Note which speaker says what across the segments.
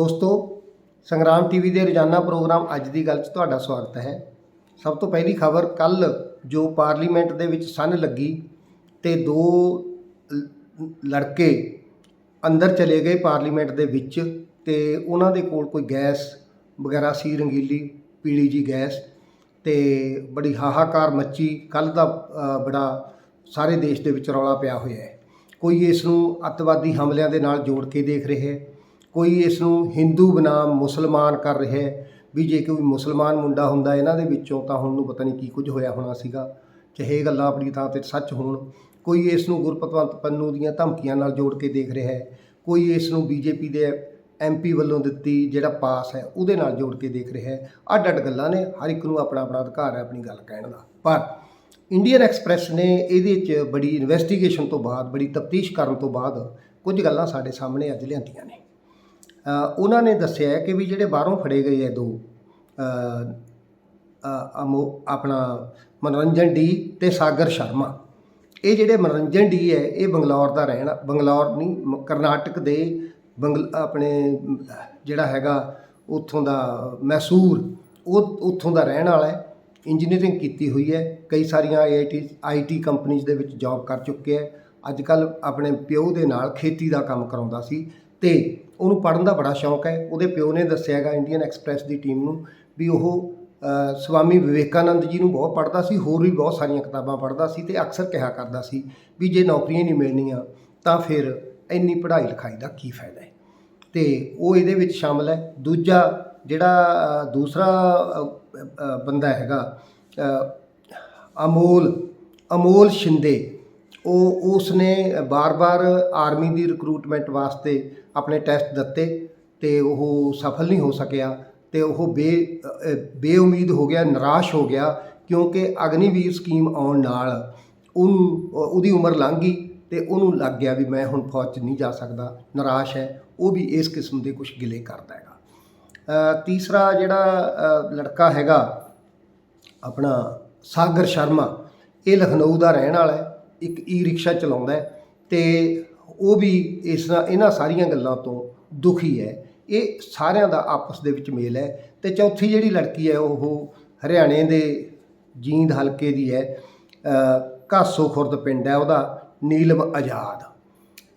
Speaker 1: ਦੋਸਤੋ, ਸੰਗਰਾਮ ਟੀਵੀ ਦੇ ਰੋਜ਼ਾਨਾ ਪ੍ਰੋਗਰਾਮ ਅੱਜ ਦੀ ਗੱਲ 'ਚ ਤੁਹਾਡਾ ਸਵਾਗਤ ਹੈ। ਸਭ ਤੋਂ ਪਹਿਲੀ ਖਬਰ, ਕੱਲ ਜੋ ਪਾਰਲੀਮੈਂਟ ਦੇ ਵਿੱਚ ਸੰਨ ਲੱਗੀ ਤੇ ਦੋ ਲੜਕੇ ਅੰਦਰ ਚਲੇ ਗਏ ਪਾਰਲੀਮੈਂਟ ਦੇ ਵਿੱਚ ਤੇ ਉਹਨਾਂ ਦੇ ਕੋਲ ਕੋਈ ਗੈਸ ਵਗੈਰਾ ਸੀ, ਰੰਗੀਲੀ ਪੀਲੀ ਜੀ ਗੈਸ ਤੇ ਬੜੀ ਹਾਹਾਕਾਰ ਮੱਚੀ। ਕੱਲ ਦਾ ਬੜਾ ਸਾਰੇ ਦੇਸ਼ ਦੇ ਵਿੱਚ ਰੌਲਾ ਪਿਆ ਹੋਇਆ ਹੈ। ਕੋਈ ਇਸ ਨੂੰ ਅੱਤਵਾਦੀ ਹਮਲਿਆਂ ਦੇ ਨਾਲ ਜੋੜ ਕੇ ਦੇਖ ਰਿਹਾ ਹੈ। ਕੋਈ ਇਸ ਨੂੰ ਹਿੰਦੂ ਬਨਾਮ ਮੁਸਲਮਾਨ ਕਰ ਰਿਹਾ ਹੈ, ਵੀ ਜੇ ਕੋਈ ਮੁਸਲਮਾਨ ਮੁੰਡਾ ਹੁੰਦਾ ਇਹਨਾਂ ਦੇ ਵਿੱਚੋਂ, ਤਾਂ ਹੁਣ ਨੂੰ ਪਤਾ ਨਹੀਂ ਕੀ ਕੁਝ ਹੋਇਆ ਹੋਣਾ ਸੀਗਾ। ਚਾਹੇ ਇਹ ਗੱਲਾਂ ਆਪਣੀ ਥਾਂ ਤੇ ਸੱਚ ਹੋਣ, ਕੋਈ ਇਸ ਨੂੰ ਗੁਰਪਤਵੰਤ ਪੰਨੂ ਦੀਆਂ ਧਮਕੀਆਂ ਨਾਲ ਜੋੜ ਕੇ ਦੇਖ ਰਿਹਾ ਹੈ, ਕੋਈ ਇਸ ਨੂੰ ਬੀਜੇਪੀ ਦੇ ਐਮਪੀ ਵੱਲੋਂ ਦਿੱਤੀ ਜਿਹੜਾ ਪਾਸ ਹੈ, ਉਹਦੇ ਨਾਲ ਜੋੜ ਕੇ ਦੇਖ ਰਿਹਾ ਹੈ। ਅੱਡ ਅੱਡ ਗੱਲਾਂ ਨੇ, ਹਰ ਇੱਕ ਨੂੰ ਆਪਣਾ ਆਪਣਾ ਅਧਿਕਾਰ ਹੈ ਆਪਣੀ ਗੱਲ ਕਹਿਣ ਦਾ। ਪਰ ਇੰਡੀਅਨ ਐਕਸਪ੍ਰੈਸ ਨੇ ਇਹਦੇ 'ਚ ਬੜੀ ਇਨਵੈਸਟੀਗੇਸ਼ਨ ਤੋਂ ਬਾਅਦ, ਬੜੀ ਤਫਤੀਸ਼ ਕਰਨ ਤੋਂ ਬਾਅਦ ਕੁਝ ਗੱਲਾਂ ਸਾਡੇ ਸਾਹਮਣੇ ਅੱਜ ਲਿਆਂਦੀਆਂ ਨੇ। ਉਹਨਾਂ ਨੇ ਦੱਸਿਆ ਕਿ ਵੀ ਜਿਹੜੇ ਬਾਹਰੋਂ ਫੜੇ ਗਏ ਹੈ ਦੋ ਅ, ਅਮੋ ਆਪਣਾ ਮਨੋਰੰਜਨ ਡੀ ਤੇ ਸਾਗਰ ਸ਼ਰਮਾ। ਇਹ ਜਿਹੜੇ ਮਨੋਰੰਜਨ ਡੀ ਹੈ ਇਹ ਬੰਗਲੌਰ ਦਾ ਰਹਿਣਾ ਬੰਗਲੌਰ ਨਹੀਂ ਮ- ਕਰਨਾਟਕ ਦੇ ਬੰਗਲ ਆਪਣੇ ਜਿਹੜਾ ਹੈਗਾ ਉੱਥੋਂ ਦਾ ਮੈਸੂਰ ਉਹ ਉੱਥੋਂ ਦਾ ਰਹਿਣ ਵਾਲਾ ਹੈ। ਇੰਜੀਨੀਅਰਿੰਗ ਕੀਤੀ ਹੋਈ ਹੈ। ਕਈ ਸਾਰੀਆਂ ਆਈਆਈਟੀ ਆਈਟੀ ਕੰਪਨੀਆਂ ਦੇ ਵਿੱਚ ਜੌਬ ਕਰ ਚੁੱਕਿਆ ਹੈ। ਅੱਜ ਕੱਲ ਆਪਣੇ ਪਿਓ ਦੇ ਨਾਲ ਖੇਤੀ ਦਾ ਕੰਮ ਕਰਾਉਂਦਾ ਸੀ। ਤੇ ਉਹਨੂੰ ਪੜ੍ਹਨ ਦਾ ਬੜਾ ਸ਼ੌਂਕ ਹੈ। ਉਹਦੇ ਪਿਓ ਨੇ ਦੱਸਿਆ ਹੈਗਾ ਇੰਡੀਅਨ ਐਕਸਪ੍ਰੈਸ ਦੀ ਟੀਮ ਨੂੰ ਵੀ ਉਹ ਸਵਾਮੀ ਵਿਵੇਕਾਨੰਦ ਜੀ ਨੂੰ ਬਹੁਤ ਪੜ੍ਹਦਾ ਸੀ, ਹੋਰ ਵੀ ਬਹੁਤ ਸਾਰੀਆਂ ਕਿਤਾਬਾਂ ਪੜ੍ਹਦਾ ਸੀ ਤੇ ਅਕਸਰ ਕਿਹਾ ਕਰਦਾ ਸੀ ਵੀ ਜੇ ਨੌਕਰੀਆਂ ਨਹੀਂ ਮਿਲਣੀਆਂ ਤਾਂ ਫਿਰ ਇੰਨੀ ਪੜ੍ਹਾਈ ਲਿਖਾਈ ਦਾ ਕੀ ਫਾਇਦਾ ਹੈ। ਤੇ ਉਹ ਇਹਦੇ ਵਿੱਚ ਸ਼ਾਮਲ ਹੈ। ਦੂਜਾ ਜਿਹੜਾ ਦੂਸਰਾ ਬੰਦਾ ਹੈਗਾ ਅਮੋਲ ਅਮੋਲ ਸ਼ਿੰਦੇ। ਉਹ ਉਸ ਨੇ ਬਾਰ-ਬਾਰ ਆਰਮੀ ਦੀ ਰਿਕਰੂਟਮੈਂਟ ਵਾਸਤੇ ਆਪਣੇ ਟੈਸਟ ਦਿੱਤੇ ਅਤੇ ਉਹ ਸਫਲ ਨਹੀਂ ਹੋ ਸਕਿਆ ਅਤੇ ਉਹ ਬੇ ਬੇਉਮੀਦ ਹੋ ਗਿਆ, ਨਿਰਾਸ਼ ਹੋ ਗਿਆ ਕਿਉਂਕਿ ਅਗਨੀਵੀਰ ਸਕੀਮ ਆਉਣ ਨਾਲ ਉਹਨੂੰ ਉਹਦੀ ਉਮਰ ਲੰਘ ਗਈ ਅਤੇ ਉਹਨੂੰ ਲੱਗ ਗਿਆ ਵੀ ਮੈਂ ਹੁਣ ਫੌਜ 'ਚ ਨਹੀਂ ਜਾ ਸਕਦਾ, ਨਿਰਾਸ਼ ਹੈ, ਉਹ ਵੀ ਇਸ ਕਿਸਮ ਦੇ ਕੁਝ ਗਿਲੇ ਕਰਦਾ ਹੈਗਾ। ਤੀਸਰਾ ਜਿਹੜਾ ਲੜਕਾ ਹੈਗਾ ਆਪਣਾ ਸਾਗਰ ਸ਼ਰਮਾ, ਇਹ ਲਖਨਊ ਦਾ ਰਹਿਣ ਵਾਲਾ ਹੈ। ਇੱਕ ਈ ਰਿਕਸ਼ਾ ਚਲਾਉਂਦਾ ਹੈ ਤੇ ਉਹ ਵੀ ਇਸ ਨਾਲ ਇਹਨਾਂ ਸਾਰੀਆਂ ਗੱਲਾਂ ਤੋਂ ਦੁਖੀ ਹੈ। ਇਹ ਸਾਰਿਆਂ ਦਾ ਆਪਸ ਦੇ ਵਿੱਚ ਮੇਲ ਹੈ ਤੇ ਚੌਥੀ ਜਿਹੜੀ ਲੜਕੀ ਹੈ ਉਹ ਹਰਿਆਣੇ ਦੇ ਜੀਂਦ ਹਲਕੇ ਦੀ ਹੈ। ਅ, ਘਾਸੋ ਖੁਰਦ ਪਿੰਡ ਹੈ ਉਹਦਾ ਨੀਲਮ ਆਜ਼ਾਦ।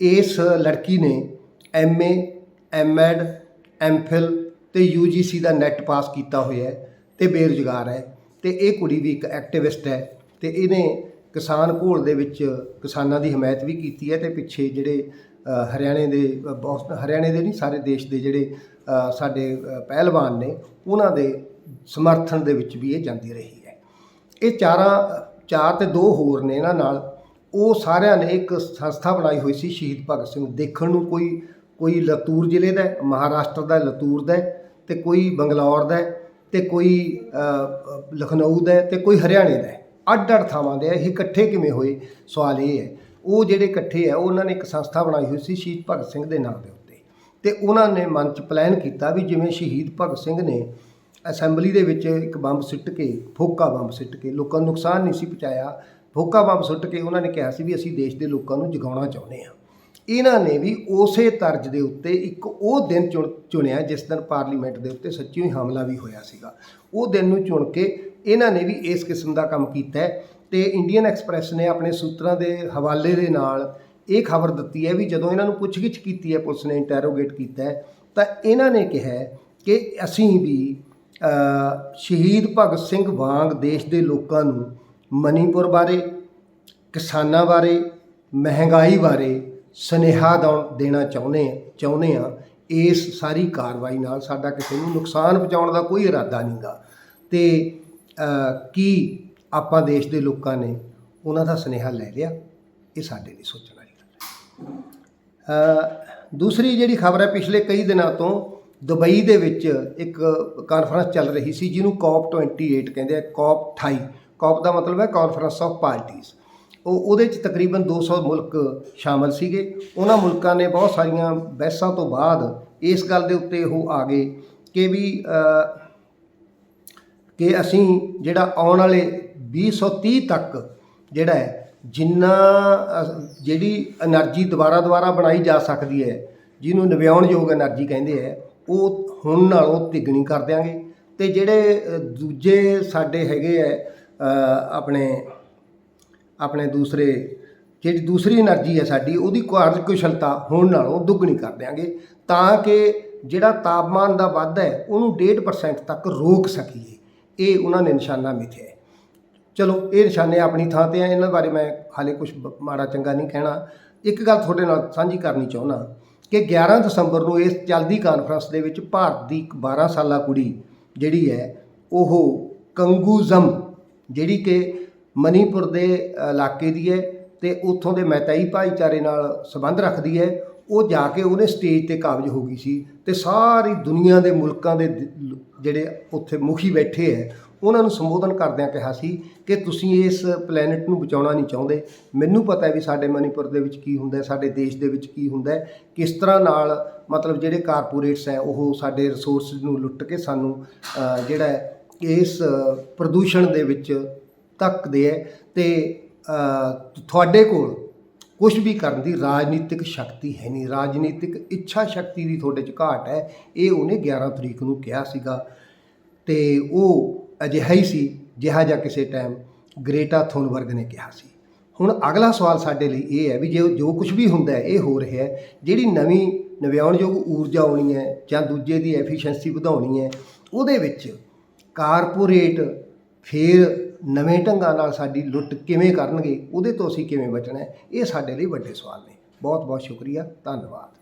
Speaker 1: ਇਸ ਲੜਕੀ ਨੇ ਐਮਏ ਐਮਐਡ ਐਮਫਿਲ ਤੇ ਯੂਜੀਸੀ ਦਾ ਨੈਟ ਪਾਸ ਕੀਤਾ ਹੋਇਆ ਹੈ ਤੇ ਬੇਰੁਜ਼ਗਾਰ ਹੈ ਤੇ ਇਹ ਕੁੜੀ ਵੀ ਇੱਕ ਐਕਟਿਵਿਸਟ ਹੈ ਤੇ ਇਹਨੇ ਕਿਸਾਨ ਘੋਲ ਦੇ ਵਿੱਚ ਕਿਸਾਨਾਂ ਦੀ ਹਮਾਇਤ ਵੀ ਕੀਤੀ ਹੈ ਤੇ ਪਿੱਛੇ ਜਿਹੜੇ ਹਰਿਆਣੇ ਦੇ ਬਹੁਤ ਹਰਿਆਣੇ ਦੇ ਨਹੀਂ ਸਾਰੇ ਦੇਸ਼ ਦੇ ਜਿਹੜੇ ਸਾਡੇ ਪਹਿਲਵਾਨ ਨੇ ਉਹਨਾਂ ਦੇ ਸਮਰਥਨ ਦੇ ਵਿੱਚ ਵੀ ਇਹ ਜਾਂਦੀ ਰਹੀ ਹੈ। ਇਹ ਚਾਰਾਂ ਚਾਰ ਤੇ ਦੋ ਹੋਰ ਨੇ ਇਹਨਾਂ ਨਾਲ। ਉਹ ਸਾਰਿਆਂ ਨੇ ਇੱਕ ਸੰਸਥਾ ਬਣਾਈ ਹੋਈ ਸੀ ਸ਼ਹੀਦ ਭਗਤ ਸਿੰਘ। ਦੇਖਣ ਨੂੰ ਕੋਈ ਕੋਈ ਲਤੂਰ ਜ਼ਿਲ੍ਹੇ ਦਾ ਮਹਾਰਾਸ਼ਟਰ ਦਾ ਲਤੂਰ ਦਾ ਹੈ, ਤੇ ਕੋਈ ਬੰਗਲੌਰ ਦਾ ਹੈ, ਤੇ ਕੋਈ ਲਖਨਊ ਦਾ ਹੈ, ਤੇ ਕੋਈ ਹਰਿਆਣੇ ਦਾ ਅੱਡ ਅੱਡ ਥਾਵਾਂ ਦੇ ਆ, ਇਹ ਇਕੱਠੇ ਕਿਵੇਂ ਹੋਏ? ਸਵਾਲ ਇਹ ਹੈ। ਉਹ ਜਿਹੜੇ ਇਕੱਠੇ ਆ ਉਹਨਾਂ ਨੇ ਇੱਕ ਸੰਸਥਾ ਬਣਾਈ ਹੋਈ ਸੀ ਸ਼ਹੀਦ ਭਗਤ ਸਿੰਘ ਦੇ ਨਾਮ ਦੇ ਉੱਤੇ। ਤੇ ਉਹਨਾਂ ਨੇ ਮਨ ਚ ਪਲਾਨ ਕੀਤਾ ਵੀ ਜਿਵੇਂ ਸ਼ਹੀਦ ਭਗਤ ਸਿੰਘ ਨੇ ਅਸੈਂਬਲੀ ਦੇ ਵਿੱਚ ਇੱਕ ਬੰਬ ਸਿੱਟ ਕੇ, ਫੋਕਾ ਬੰਬ ਸਿੱਟ ਕੇ ਲੋਕਾਂ ਨੂੰ ਨੁਕਸਾਨ ਨਹੀਂ ਸੀ ਪਹੁੰਚਾਇਆ, ਫੋਕਾ ਬੰਬ ਸੁੱਟ ਕੇ ਉਹਨਾਂ ਨੇ ਕਿਹਾ ਸੀ ਵੀ ਅਸੀਂ ਦੇਸ਼ ਦੇ ਲੋਕਾਂ ਨੂੰ ਜਗਾਉਣਾ ਚਾਹੁੰਦੇ ਹਾਂ। ਇਹਨਾਂ ਨੇ ਵੀ ਉਸੇ ਤਰਜ਼ ਦੇ ਉੱਤੇ ਇੱਕ ਉਹ ਦਿਨ ਚੁਣ, ਚੁਣਿਆ ਜਿਸ ਦਿਨ ਪਾਰਲੀਮੈਂਟ ਦੇ ਉੱਤੇ ਸੱਚੀ ਹੀ ਹਮਲਾ ਵੀ ਹੋਇਆ ਸੀਗਾ। ਉਹ ਦਿਨ ਨੂੰ ਚੁਣ ਕੇ ਇਹਨਾਂ ਨੇ ਵੀ ਇਸ ਕਿਸਮ ਦਾ ਕੰਮ ਕੀਤਾ ਹੈ ਤੇ ਇੰਡੀਅਨ ਐਕਸਪ੍ਰੈਸ ਨੇ ਆਪਣੇ ਸੂਤਰਾਂ ਦੇ ਹਵਾਲੇ ਦੇ ਨਾਲ ਇਹ ਖਬਰ ਦਿੱਤੀ ਹੈ ਵੀ ਜਦੋਂ ਇਹਨਾਂ ਨੂੰ ਪੁੱਛਗਿੱਛ ਕੀਤੀ ਹੈ ਪੁਲਿਸ ਨੇ ਇੰਟਰੋਗੇਟ ਕੀਤਾ ਤਾਂ ਇਹਨਾਂ ਨੇ ਕਿਹਾ ਕਿ ਅਸੀਂ ਵੀ ਸ਼ਹੀਦ ਭਗਤ ਸਿੰਘ ਵਾਂਗ ਦੇਸ਼ ਦੇ ਲੋਕਾਂ ਨੂੰ ਮਨੀਪੁਰ ਬਾਰੇ ਕਿਸਾਨਾਂ ਬਾਰੇ ਮਹਿੰਗਾਈ ਬਾਰੇ ਸੁਨੇਹਾ ਦਉਣ- ਦੇਣਾ ਚਾਹੁੰਦੇ ਚਾਹੁੰਦੇ ਆ ਇਸ ਸਾਰੀ ਕਾਰਵਾਈ ਨਾਲ ਸਾਡਾ ਕਿਸੇ ਨੂੰ ਨੁਕਸਾਨ ਪਹੁੰਚਾਉਣ ਦਾ ਕੋਈ ਇਰਾਦਾ ਨਹੀਂਗਾ ਤੇ ਅ, ਕੀ ਆਪਾਂ ਦੇਸ਼ ਦੇ ਲੋਕਾਂ ਨੇ ਉਹਨਾਂ ਦਾ ਸੁਨੇਹਾ ਲੈ ਲਿਆ, ਇਹ ਸਾਡੇ ਲਈ ਸੋਚਣ ਵਾਲੀ ਗੱਲ ਹੈ। ਦੂਸਰੀ ਜਿਹੜੀ ਖਬਰ ਹੈ, ਪਿਛਲੇ ਕਈ ਦਿਨਾਂ ਤੋਂ ਦੁਬਈ ਦੇ ਵਿੱਚ ਇੱਕ ਕਾਨਫਰੰਸ ਚੱਲ ਰਹੀ ਸੀ, ਜਿਹਨੂੰ ਕੌਪ 28 ਕਹਿੰਦੇ ਆ ਕੌਪ 28 ਕੌਪ ਦਾ ਮਤਲਬ ਹੈ ਕਾਨਫਰੰਸ ਆਫ ਪਾਰਟੀਜ਼ ਉਹ, ਉਹਦੇ ਚ ਤਕਰੀਬਨ 200 ਮੁਲਕ ਸ਼ਾਮਲ ਸੀਗੇ। ਉਹਨਾਂ ਮੁਲਕਾਂ ਨੇ ਬਹੁਤ ਸਾਰੀਆਂ ਬਹਿਸਾਂ ਤੋਂ ਬਾਅਦ ਇਸ ਗੱਲ ਦੇ ਉੱਤੇ ਉਹ ਆ ਗਏ ਕਿ ਵੀ ਕਿ ਅਸੀਂ ਜਿਹੜਾ ਆਉਣ ਵਾਲੇ 2030 ਤੱਕ ਜਿਹੜਾ ਹੈ, ਜਿੰਨਾ ਜਿਹੜੀ એનર્ਜੀ ਦੁਬਾਰਾ ਦੁਬਾਰਾ ਬਣਾਈ ਜਾ ਸਕਦੀ ਹੈ, ਜਿਹਨੂੰ ਨਵਿਆਉਣ ਯੋਗ એનર્ਜੀ ਕਹਿੰਦੇ ਆ ਉਹ ਹੁਣ ਨਾਲੋਂ ਤਿਗਣੀ ਕਰ ਦਿਆਂਗੇ। ਤੇ ਜਿਹੜੇ ਦੂਜੇ ਸਾਡੇ ਹੈਗੇ ਆ ਆਪਣੇ ਆਪਣੇ ਦੂਸਰੇ, ਜਿਹੜੀ ਦੂਸਰੀ એનર્ਜੀ ਹੈ ਸਾਡੀ, ਉਹਦੀ ਕਾਰਜ ਕੁਸ਼ਲਤਾ ਹੋਣ ਨਾਲੋਂ ਦੁੱਗਣੀ ਕਰ ਦਿਆਂਗੇ, ਤਾਂ ਕਿ ਜਿਹੜਾ ਤਾਪਮਾਨ ਦਾ ਵਾਧਾ ਹੈ, ਉਹਨੂੰ 1.5% ਤੱਕ ਰੋਕ ਸਕੀਏ। ਇਹ ਉਹਨਾਂ ਨੇ ਨਿਸ਼ਾਨਾ ਮਿਥਿਆ ਚਲੋ, ਇਹ ਨਿਸ਼ਾਨੇ ਆਪਣੀ ਥਾਂ ਤੇ ਆ, ਇਹਨਾਂ ਬਾਰੇ ਮੈਂ ਹਾਲੇ ਕੁਝ ਮਾੜਾ ਚੰਗਾ ਨਹੀਂ ਕਹਿਣਾ। ਇੱਕ ਗੱਲ ਤੁਹਾਡੇ ਨਾਲ ਸਾਂਝੀ ਕਰਨੀ ਚਾਹੁੰਦਾ ਕਿ 11 ਦਸੰਬਰ ਨੂੰ ਇਸ ਚੱਲਦੀ ਕਾਨਫਰੰਸ ਦੇ ਵਿੱਚ ਭਾਰਤ ਦੀ ਇੱਕ 12 ਸਾਲਾ ਕੁੜੀ ਜਿਹੜੀ ਹੈ, ਉਹ ਕੰਗੂਜ਼ਮ, ਜਿਹੜੀ ਕਿ ਮਨੀਪੁਰ ਦੇ ਇਲਾਕੇ ਦੀ ਹੈ ਤੇ ਉੱਥੋਂ ਦੇ ਮੈਤਾਈ ਭਾਈਚਾਰੇ ਨਾਲ ਸੰਬੰਧ ਰੱਖਦੀ ਹੈ। ਉਹ ਜਾ ਕੇ ਉਹਨੇ ਸਟੇਜ ਤੇ ਕਾਬਜ ਹੋ ਗਈ ਸੀ ਤੇ ਸਾਰੀ ਦੁਨੀਆ ਦੇ ਮੁਲਕਾਂ ਦੇ ਜਿਹੜੇ ਉੱਥੇ ਮੁਖੀ ਬੈਠੇ ਹੈ, ਉਹਨਾਂ ਨੂੰ ਸੰਬੋਧਨ ਕਰਦਿਆਂ ਕਿਹਾ ਸੀ ਕਿ ਤੁਸੀਂ ਇਸ ਪਲੈਨਟ ਨੂੰ ਬਚਾਉਣਾ ਨਹੀਂ ਚਾਹੁੰਦੇ। ਮੈਨੂੰ ਪਤਾ ਹੈ ਵੀ ਸਾਡੇ ਮਨੀਪੁਰ ਦੇ ਵਿੱਚ ਕੀ ਹੁੰਦਾ ਹੈ, ਸਾਡੇ ਦੇਸ਼ ਦੇ ਵਿੱਚ ਕੀ ਹੁੰਦਾ ਹੈ, ਕਿਸ ਤਰ੍ਹਾਂ ਨਾਲ ਮਤਲਬ ਜਿਹੜੇ ਕਾਰਪੋਰੇਟਸ ਹੈ, ਉਹ ਸਾਡੇ ਰਿਸੋਰਸ ਨੂੰ ਲੁੱਟ ਕੇ ਸਾਨੂੰ ਜਿਹੜਾ ਇਸ ਪ੍ਰਦੂਸ਼ਣ ਦੇ ਵਿੱਚ ਧੱਕਦੇ ਹੈ ਤੇ ਤੁਹਾਡੇ ਕੋਲ ਕੁਝ ਵੀ ਕਰਨ ਦੀ ਰਾਜਨੀਤਿਕ ਸ਼ਕਤੀ ਹੈ ਨਹੀਂ। ਰਾਜਨੀਤਿਕ ਇੱਛਾ ਸ਼ਕਤੀ ਦੀ ਤੁਹਾਡੇ 'ਚ ਘਾਟ ਹੈ। ਇਹ ਉਹਨੇ 11 ਤਰੀਕ ਨੂੰ ਕਿਹਾ ਸੀਗਾ। ਤੇ ਉਹ ਅਜਿਹਾ ਹੀ ਸੀ, ਜਿਹਾ ਜਿਹਾ ਕਿਸੇ ਟਾਈਮ ਗ੍ਰੇਟਾ ਥੋਨਬਰਗ ਨੇ ਕਿਹਾ ਸੀ। ਹੁਣ ਅਗਲਾ ਸਵਾਲ ਸਾਡੇ ਲਈ ਇਹ ਹੈ ਵੀ ਜੇ ਜੋ ਕੁਝ ਵੀ ਹੁੰਦਾ ਹੈ, ਇਹ ਹੋ ਰਿਹਾ ਹੈ। ਜਿਹੜੀ ਨਵੀਂ ਨਵਿਆਉਣਯੋਗ ਊਰਜਾ ਆਉਣੀ ਹੈ ਜਾਂ ਦੂਜੇ ਦੀ ਐਫੀਸ਼ੀਐਂਸੀ ਵਧਾਉਣੀ ਹੈ, ਉਹਦੇ ਵਿੱਚ ਕਾਰਪੋਰੇਟ ਫੇਰ ਨਵੇਂ ਢੰਗਾਂ ਨਾਲ ਸਾਡੀ ਲੁੱਟ ਕਿਵੇਂ ਕਰਨਗੇ, ਉਹਦੇ ਤੋਂ ਅਸੀਂ ਕਿਵੇਂ ਬਚਣਾ ਇਹ ਸਾਡੇ ਲਈ ਵੱਡੇ ਸਵਾਲ ਨੇ। ਬਹੁਤ ਬਹੁਤ ਸ਼ੁਕਰੀਆ, ਧੰਨਵਾਦ।